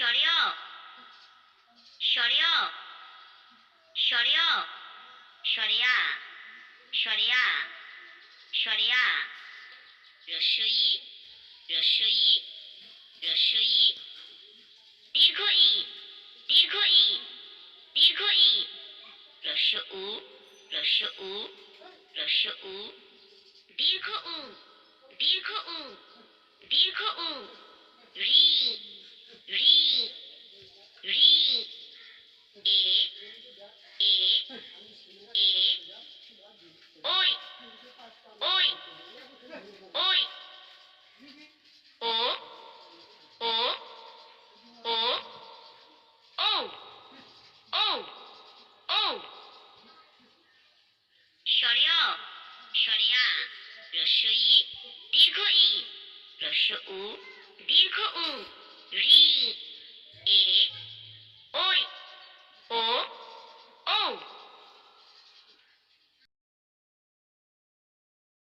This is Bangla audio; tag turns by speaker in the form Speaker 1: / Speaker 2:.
Speaker 1: স্বরীয় স্বরীয় স্বরীয় সরিয়া। সরিয়া। সরিয়া। রসই। রসই। রসই। দীর্ঘ ই। দীর্ঘ ই। দীর্ঘ ই। রস উ রস উ রস উ দীর্ঘ উ। দীর্ঘ উ। দীর্ঘ উ। রি রি এ এ এ, ওই ওই ওই, ও ও ও ও ও ও। সরিয় সরিয়া রসই, দীর্ঘ ই রস উ দীর্ঘ উ, রি